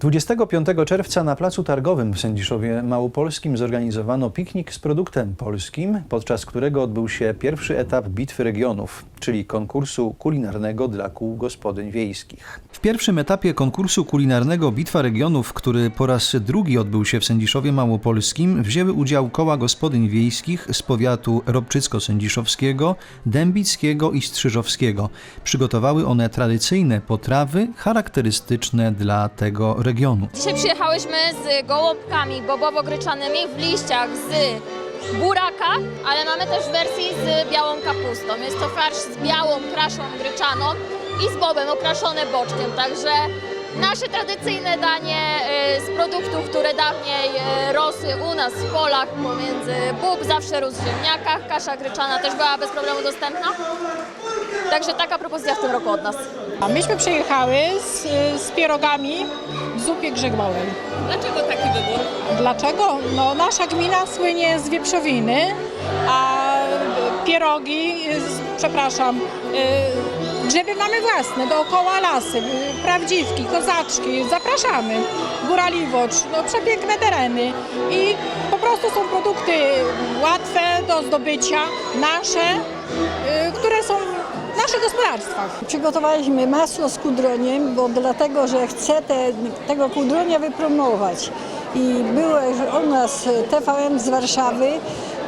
25 czerwca na Placu Targowym w Sędziszowie Małopolskim zorganizowano piknik z produktem polskim, podczas którego odbył się pierwszy etap Bitwy Regionów, czyli konkursu kulinarnego dla kół gospodyń wiejskich. W pierwszym etapie konkursu kulinarnego Bitwa Regionów, który po raz drugi odbył się w Sędziszowie Małopolskim, wzięły udział koła gospodyń wiejskich z powiatu robczycko-sędziszowskiego, dębickiego i strzyżowskiego. Przygotowały one tradycyjne potrawy charakterystyczne dla tego regionu. Dzisiaj przyjechałyśmy z gołąbkami bobowo-gryczanymi w liściach z buraka, ale mamy też w wersji z białą kapustą. Jest to farsz z białą kraszą gryczaną i z bobem okraszone boczkiem, także nasze tradycyjne danie y, z produktów, które dawniej y, rosły u nas w polach pomiędzy bób, zawsze rósł w ziemniakach, kasza gryczana też była bez problemu dostępna. Także taka propozycja w tym roku od nas. A myśmy przyjechały z, z pierogami w zupie grzybowej. Dlaczego taki wybór? Dlaczego? No, nasza gmina słynie z wieprzowiny, a pierogi, z, przepraszam, y, grzyby mamy własne, dookoła lasy, y, prawdziwki, kozaczki, zapraszamy. Góra Liwocz, no przepiękne tereny i po prostu są produkty łatwe do zdobycia, nasze, y, które są Przygotowaliśmy masło z kudroniem, bo dlatego, że chcę te, tego kudronia wypromować. I było u nas TVN z Warszawy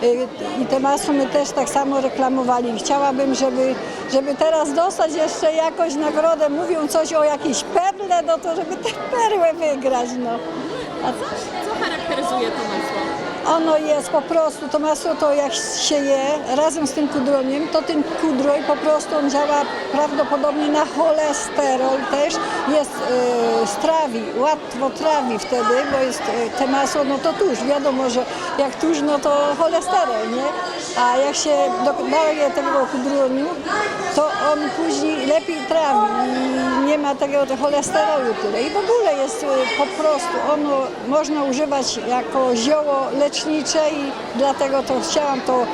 y, i te masło my też tak samo reklamowali. Chciałabym, żeby, żeby teraz dostać jeszcze jakąś nagrodę. Mówią coś o jakiejś perle, no to żeby tę perłę wygrać. No. A Co charakteryzuje to? Ono jest po prostu, to masło to jak się je razem z tym kudroniem, to ten kudroń po prostu on działa prawdopodobnie na cholesterol też, jest e, strawi, łatwo trawi wtedy, bo jest e, te masło, no to tuż, wiadomo, że jak tuż, no to cholesterol, nie? A jak się dodaje tego kudroniu, to on później lepiej trawi nie ma tego cholesterolu tyle. I w ogóle jest e, po prostu, ono można używać jako zioło lecznicze i dlatego to chciałam to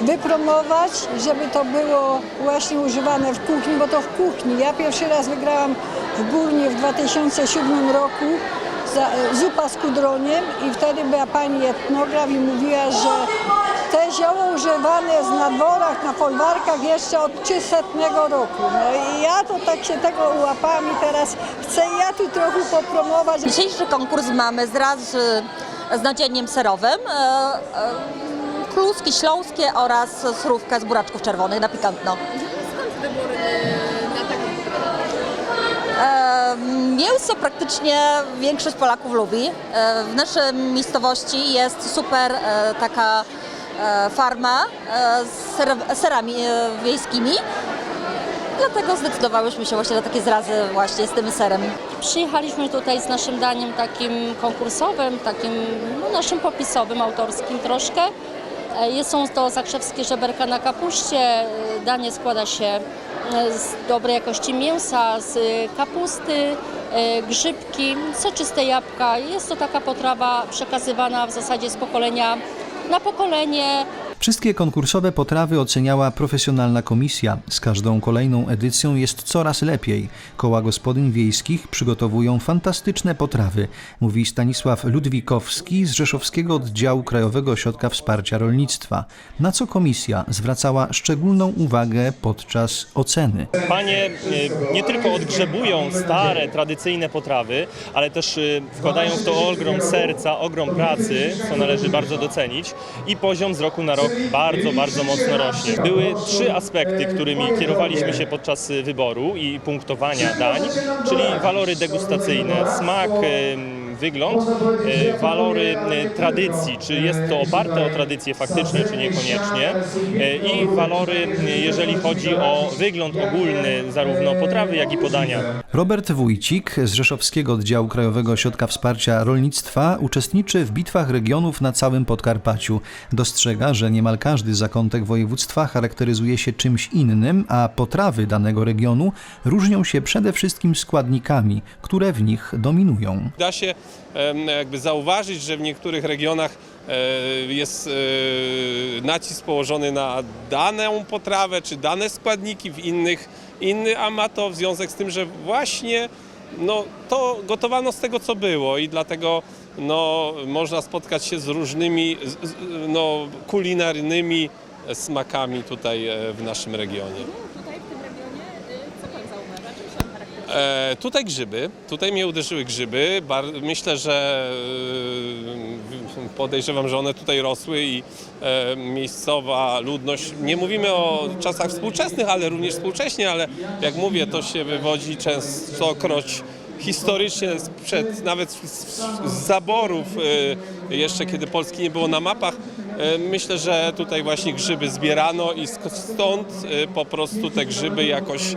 wypromować, żeby to było właśnie używane w kuchni, bo to w kuchni. Ja pierwszy raz wygrałam w Górnie w 2007 roku za, zupa z kudroniem i wtedy była pani etnograf i mówiła, że te zioło używane jest na dworach, na folwarkach jeszcze od 300 roku. No i ja to tak się tego ułapałam i teraz chcę ja tu trochę popromować. Dzisiejszy konkurs mamy z, z nadzieniem serowym, e, e, kluski śląskie oraz surówkę z buraczków czerwonych na pikantno. Wybór na taką E, mięso praktycznie większość Polaków lubi. W naszej miejscowości jest super taka farma z ser, serami wiejskimi. Dlatego zdecydowałyśmy się właśnie na takie zrazy właśnie z tym serem. Przyjechaliśmy tutaj z naszym daniem takim konkursowym, takim no, naszym popisowym, autorskim troszkę. E, jest- Są to zakrzewskie żeberka na kapuście. E, Danie składa się e, z dobrej jakości mięsa, z kapusty, grzybki, soczyste jabłka. Jest to taka potrawa przekazywana w zasadzie z pokolenia na pokolenie. Wszystkie konkursowe potrawy oceniała profesjonalna komisja. Z każdą kolejną edycją jest coraz lepiej. Koła gospodyń wiejskich przygotowują fantastyczne potrawy, mówi Stanisław Ludwikowski z Rzeszowskiego Oddziału Krajowego Ośrodka Wsparcia Rolnictwa, na co komisja zwracała szczególną uwagę podczas oceny. Panie e, nie tylko odgrzebują stare, tradycyjne potrawy, ale też e, wkładają w to ogrom serca, ogrom pracy, co należy bardzo docenić i poziom z roku na rok bardzo, bardzo mocno rośnie. Były trzy aspekty, którymi kierowaliśmy się podczas wyboru i punktowania dań, czyli walory degustacyjne, smak, wygląd, e, walory e, tradycji, czy jest to oparte o tradycję faktycznie, czy niekoniecznie e, i walory, jeżeli chodzi o wygląd ogólny zarówno potrawy, jak i podania. Robert Wójcik z Rzeszowskiego Oddziału Krajowego Ośrodka Wsparcia Rolnictwa uczestniczy w bitwach regionów na całym Podkarpaciu. Dostrzega, że niemal każdy zakątek województwa charakteryzuje się czymś innym, a potrawy danego regionu różnią się przede wszystkim składnikami, które w nich dominują. Da się jakby zauważyć, że w niektórych regionach e, jest e, nacisk położony na daną potrawę czy dane składniki, w innych inny, a ma to związek z tym, że właśnie no, to gotowano z tego, co było i dlatego no, można spotkać się z różnymi no, kulinarnymi smakami tutaj e, w naszym regionie. Tutaj w tym regionie, co pan zauważa? Czym się on charakteryzuje? E, tutaj grzyby, tutaj mnie uderzyły grzyby. Bar, myślę, że e, podejrzewam, że one tutaj rosły i e, miejscowa ludność, nie mówimy o czasach współczesnych, ale również współcześnie, ale jak mówię, to się wywodzi częstokroć historycznie sprzed, nawet z, z, z zaborów, e, jeszcze kiedy Polski nie było na mapach. E, Myślę, że tutaj właśnie grzyby zbierano i stąd e, po prostu te grzyby jakoś e,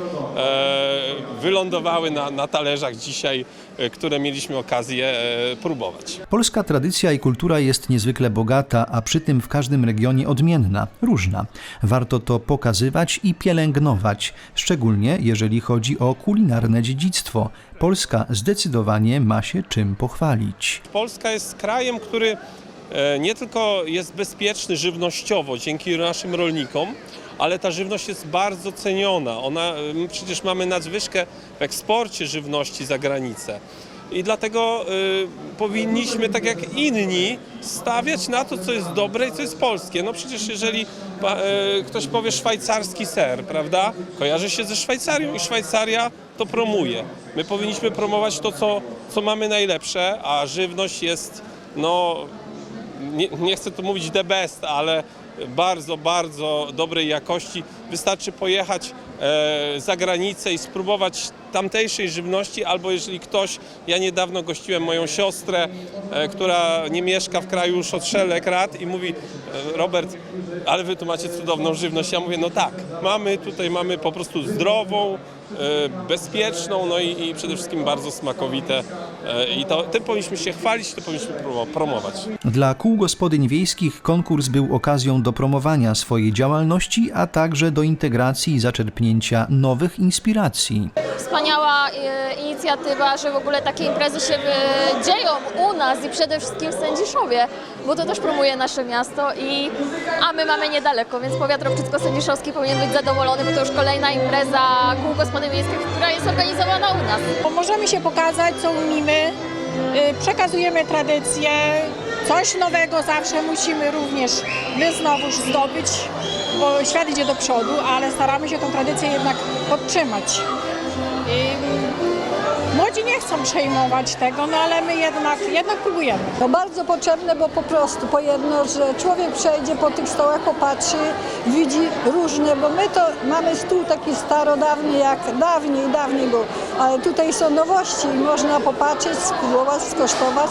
wylądowały na, na talerzach dzisiaj, które mieliśmy okazję próbować. Polska tradycja i kultura jest niezwykle bogata, a przy tym w każdym regionie odmienna, różna. Warto to pokazywać i pielęgnować, szczególnie jeżeli chodzi o kulinarne dziedzictwo. Polska zdecydowanie ma się czym pochwalić. Polska jest krajem, który nie tylko jest bezpieczny żywnościowo dzięki naszym rolnikom, ale ta żywność jest bardzo ceniona. Ona, e, przecież mamy nadwyżkę w eksporcie żywności za granicę. I dlatego e, powinniśmy, tak jak inni, stawiać na to, co jest dobre i co jest polskie. No przecież jeżeli e, ktoś powie szwajcarski ser, prawda? Kojarzy się ze Szwajcarią i Szwajcaria to promuje. My powinniśmy promować to, co, co mamy najlepsze, a żywność jest, no, nie, nie chcę tu mówić the best, ale bardzo, bardzo dobrej jakości. Wystarczy pojechać e, za granicę i spróbować tamtejszej żywności, albo jeżeli ktoś, ja niedawno gościłem moją siostrę, e, która nie mieszka w kraju już od szereg lat i mówi, e, Robert, ale wy tu macie cudowną żywność. Ja mówię, no tak, mamy tutaj, mamy po prostu zdrową, bezpieczną, no i, i przede wszystkim bardzo smakowite e, i to, tym powinniśmy się chwalić, to powinniśmy promo- promować. Dla kół gospodyń wiejskich konkurs był okazją do promowania swojej działalności, a także do integracji i zaczerpnięcia nowych inspiracji. Wspaniała e, inicjatywa, że w ogóle takie imprezy się e, dzieją u nas i przede wszystkim w Sędziszowie, bo to też promuje nasze miasto i a my mamy niedaleko, więc powiat ropczycko-sędziszowski powinien być zadowolony, bo to już kolejna impreza kół gospodyń wiejskich, która jest organizowana u nas. Możemy się pokazać, co umiemy, y, przekazujemy tradycję, coś nowego zawsze musimy również my znowuż zdobyć, bo świat idzie do przodu, ale staramy się tą tradycję jednak podtrzymać. Nie chcą przejmować tego, no ale my jednak, jednak próbujemy. To bardzo potrzebne, bo po prostu po jedno, że człowiek przejdzie po tych stołach, popatrzy, widzi różne, bo my to mamy stół taki starodawny jak dawniej, dawniej był, ale tutaj są nowości i można popatrzeć, spróbować, skosztować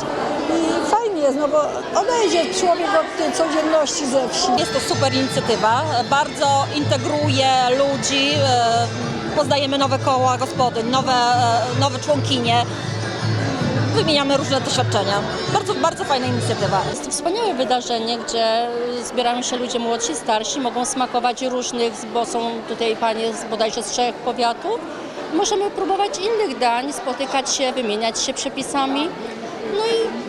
i fajnie jest, no bo odejdzie człowiek od tej codzienności ze wsi. Jest to super inicjatywa, bardzo integruje ludzi, e, poznajemy nowe koła gospodyń, nowe, e, nowe członkinie, wymieniamy różne doświadczenia. Bardzo, bardzo fajna inicjatywa. Jest to wspaniałe wydarzenie, gdzie zbierają się ludzie młodsi, starsi, mogą smakować różnych, bo są tutaj panie z bodajże z trzech powiatów. Możemy próbować innych dań, spotykać się, wymieniać się przepisami. No i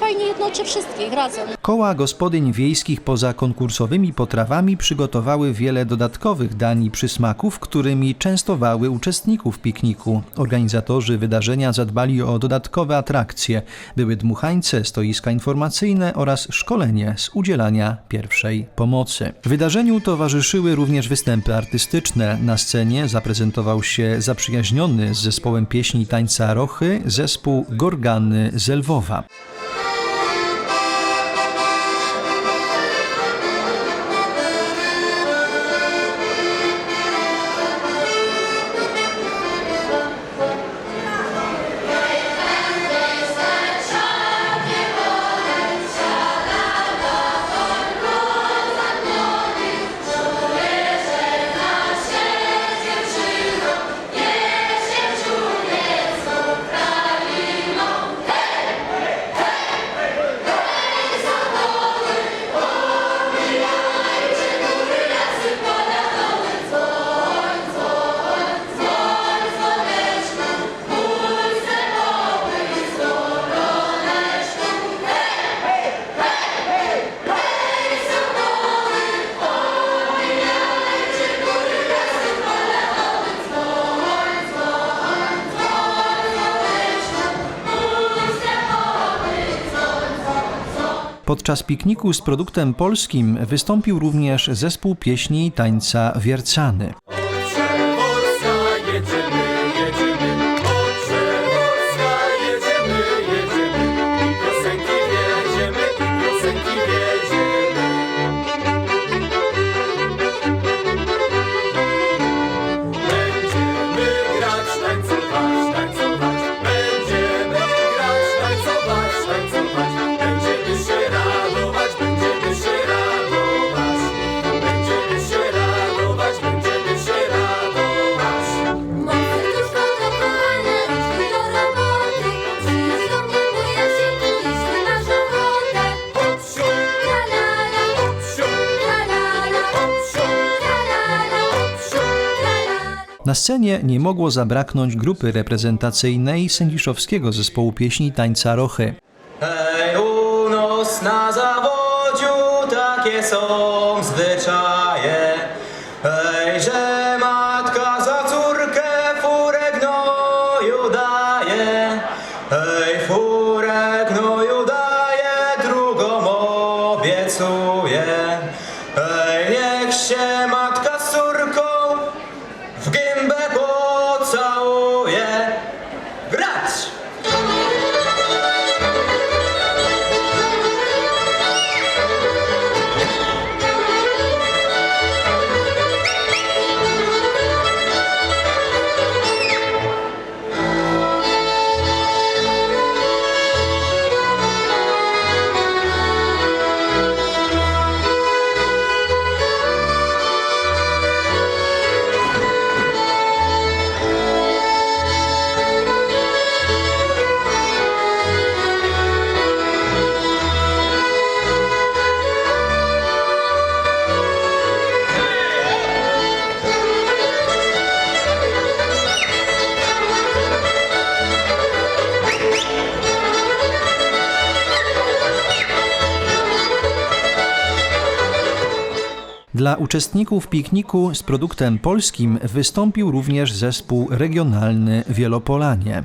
fajnie jednoczy wszystkich razem. Koła gospodyń wiejskich poza konkursowymi potrawami przygotowały wiele dodatkowych dań i przysmaków, którymi częstowały uczestników pikniku. Organizatorzy wydarzenia zadbali o dodatkowe atrakcje. Były dmuchańce, stoiska informacyjne oraz szkolenie z udzielania pierwszej pomocy. Wydarzeniu towarzyszyły również występy artystyczne. Na scenie zaprezentował się zaprzyjaźniony z zespołem pieśni i tańca Rochy zespół Gorgany z Lwowa. Podczas pikniku z produktem polskim wystąpił również zespół pieśni i tańca Wiercany. Na scenie nie mogło zabraknąć grupy reprezentacyjnej sędziszowskiego zespołu pieśni tańca Rochy. Hej, u nas na zawodziu takie są zwyczaje. Hej, że matka za córkę furę gnoju daje. Hej, furę gnoju daje, drugą obiecuje. Hej, Dla uczestników pikniku z produktem polskim wystąpił również zespół regionalny Wielopolanie.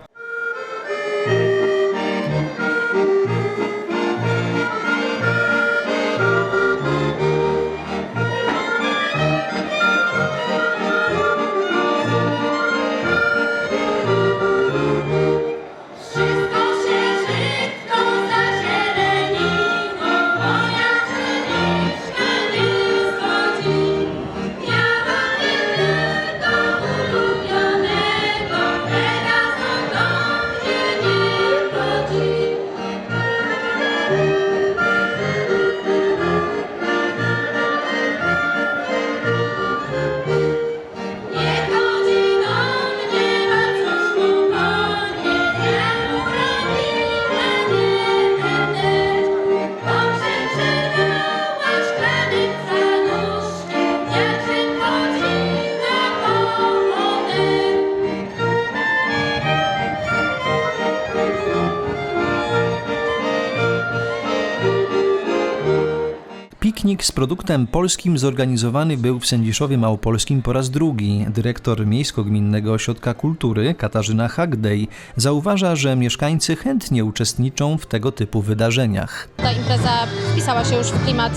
Produktem polskim zorganizowany był w Sędziszowie Małopolskim po raz drugi. Dyrektor Miejsko-Gminnego Ośrodka Kultury Katarzyna Hagdej zauważa, że mieszkańcy chętnie uczestniczą w tego typu wydarzeniach. Ta impreza wpisała się już w klimat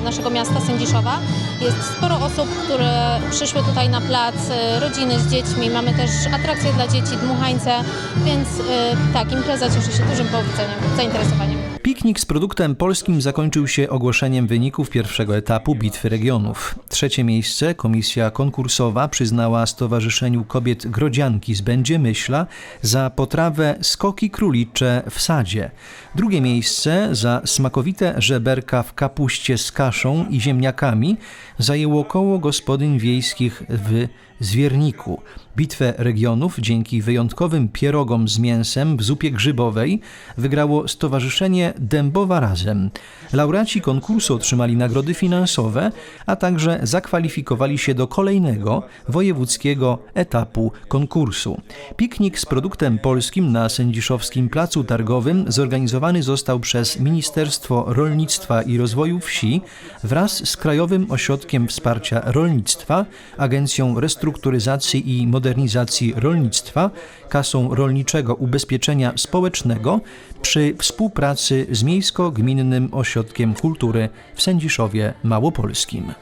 y, naszego miasta Sędziszowa. Jest sporo osób, które przyszły tutaj na plac, y, rodziny z dziećmi. Mamy też atrakcje dla dzieci, dmuchańce, więc y, tak, impreza cieszy się dużym powodzeniem, zainteresowaniem. Piknik z produktem polskim zakończył się ogłoszeniem wyników pierwszego etapu Bitwy Regionów. Trzecie miejsce komisja konkursowa przyznała Stowarzyszeniu Kobiet Grodzianki z Będzie Myśla za potrawę skoki królicze w sadzie. Drugie miejsce za smakowite żeberka w kapuście z kaszą i ziemniakami zajęło koło gospodyń wiejskich w Zwierniku. Bitwę regionów dzięki wyjątkowym pierogom z mięsem w zupie grzybowej wygrało Stowarzyszenie Dębowa Razem. Laureaci konkursu otrzymali nagrody finansowe, a także zakwalifikowali się do kolejnego wojewódzkiego etapu konkursu. Piknik z produktem polskim na Sędziszowskim Placu Targowym zorganizowany został przez Ministerstwo Rolnictwa i Rozwoju Wsi wraz z Krajowym Ośrodkiem Wsparcia Rolnictwa, Agencją Restrukturyzacji i Modernizacji modernizacji rolnictwa Kasą Rolniczego Ubezpieczenia Społecznego przy współpracy z Miejsko-Gminnym Ośrodkiem Kultury w Sędziszowie Małopolskim.